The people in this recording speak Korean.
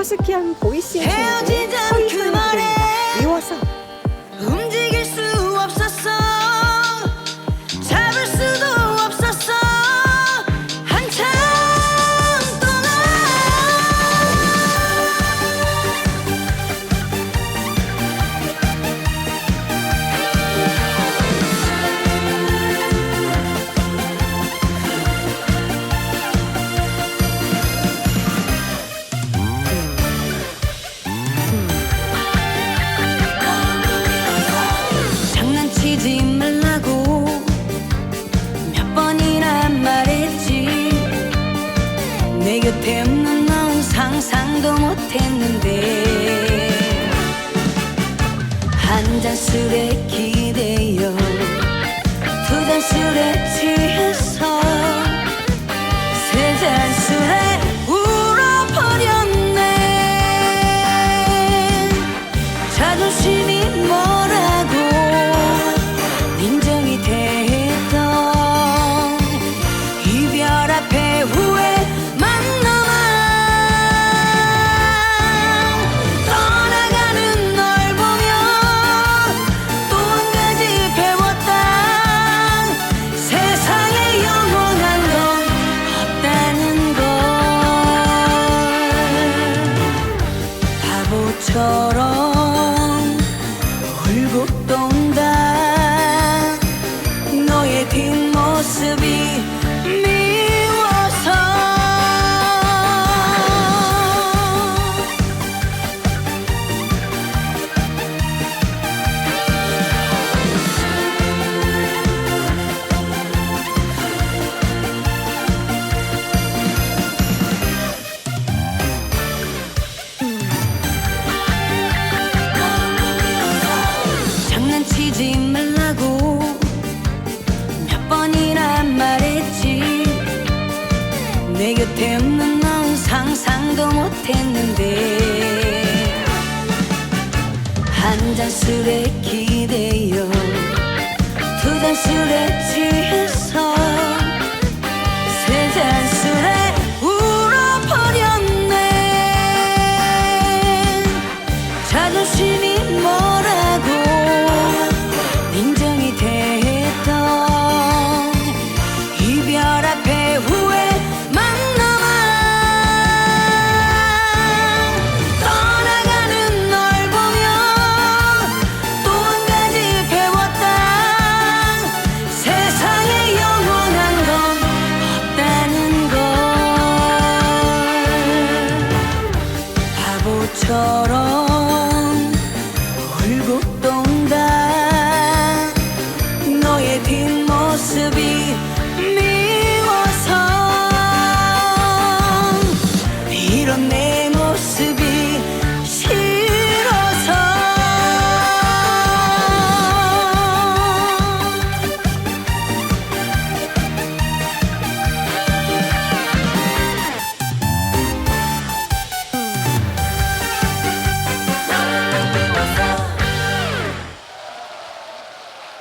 커스키한 보이스의 주인공 내 곁에 없는 넌 상상도 못했는데. 한 잔 술에 기대요. 두잔 술에 취해. 불고 돈다 너의 뒷모습이 술에 기대어 두 잔 술에 취해서